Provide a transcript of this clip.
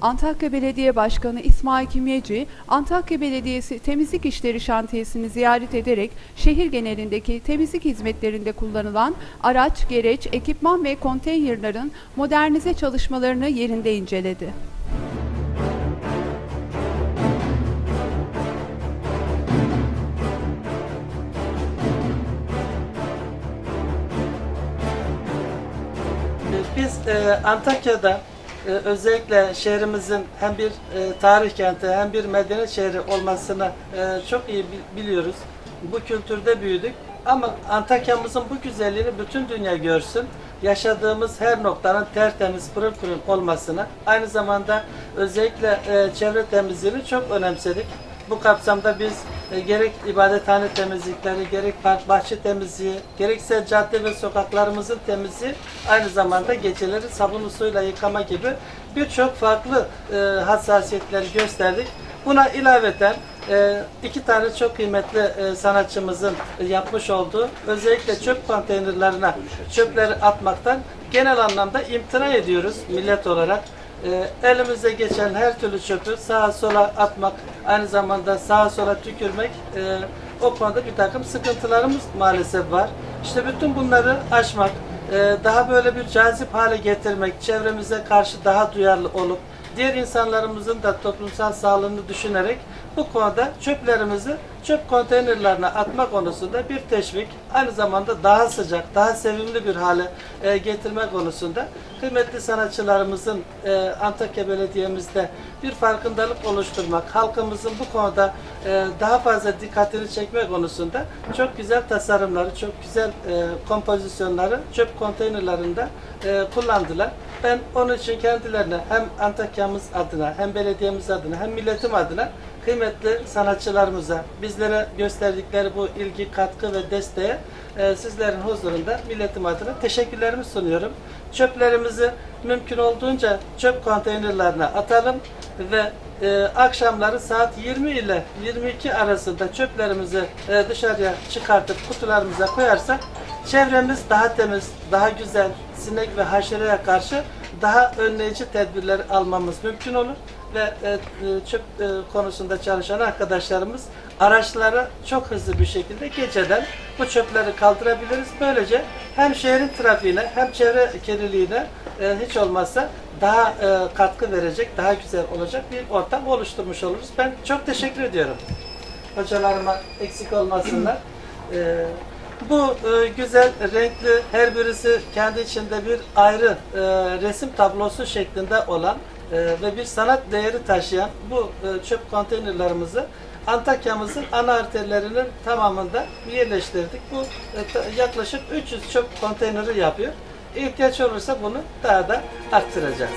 Antakya Belediye Başkanı İsmail Kimyeci, Antakya Belediyesi Temizlik İşleri Şantiyesi'ni ziyaret ederek şehir genelindeki temizlik hizmetlerinde kullanılan araç, gereç, ekipman ve konteynerların modernize çalışmalarını yerinde inceledi. Biz e, Antakya'da e, özellikle şehrimizin hem bir e, tarih kenti hem bir medeniyet şehri olmasını e, çok iyi bi- biliyoruz. Bu kültürde büyüdük ama Antakya'mızın bu güzelliğini bütün dünya görsün. Yaşadığımız her noktanın tertemiz, pırıl pırıl olmasını, aynı zamanda özellikle e, çevre temizliğini çok önemsedik. Bu kapsamda biz e, gerek ibadethane temizlikleri, gerek park bahçe temizliği, gerekse cadde ve sokaklarımızın temizliği, aynı zamanda geceleri sabun suyla yıkama gibi birçok farklı e, hassasiyetleri gösterdik. Buna ilaveten e, iki tane çok kıymetli e, sanatçımızın e, yapmış olduğu özellikle çöp konteynerlerine çöpleri atmaktan genel anlamda imtina ediyoruz millet olarak. E, elimize geçen her türlü çöpü sağa sola atmak, aynı zamanda sağa sola tükürmek e, o konuda bir takım sıkıntılarımız maalesef var. İşte bütün bunları aşmak, e, daha böyle bir cazip hale getirmek, çevremize karşı daha duyarlı olup diğer insanlarımızın da toplumsal sağlığını düşünerek bu konuda çöplerimizi çöp konteynerlerine atma konusunda bir teşvik, aynı zamanda daha sıcak, daha sevimli bir hale e, getirme konusunda kıymetli sanatçılarımızın e, Antakya Belediye'mizde bir farkındalık oluşturmak, halkımızın bu konuda e, daha fazla dikkatini çekme konusunda çok güzel tasarımları, çok güzel e, kompozisyonları çöp konteynerlarında e, kullandılar. Ben onun için kendilerine hem Antakya'mız adına, hem belediyemiz adına, hem milletim adına kıymetli sanatçılarımıza, bizlere gösterdikleri bu ilgi, katkı ve desteğe e, sizlerin huzurunda milletim adına teşekkürlerimi sunuyorum. Çöplerimizi mümkün olduğunca çöp konteynerlerine atalım ve e, akşamları saat 20 ile 22 arasında çöplerimizi e, dışarıya çıkartıp kutularımıza koyarsak çevremiz daha temiz, daha güzel, sinek ve haşereye karşı daha önleyici tedbirler almamız mümkün olur ve e, e, çöp e, konusunda çalışan arkadaşlarımız araçları çok hızlı bir şekilde geceden bu çöpleri kaldırabiliriz. Böylece hem şehrin trafiğine hem çevre kirliliğine e, hiç olmazsa daha e, katkı verecek, daha güzel olacak bir ortam oluşturmuş oluruz. Ben çok teşekkür ediyorum. Hocalarıma eksik olmasınlar. E, bu e, güzel, renkli, her birisi kendi içinde bir ayrı e, resim tablosu şeklinde olan e, ve bir sanat değeri taşıyan bu e, çöp konteynerlarımızı Antakya'mızın ana arterlerinin tamamında yerleştirdik. Bu e, yaklaşık 300 çöp konteyneri yapıyor. İhtiyaç olursa bunu daha da arttıracağız.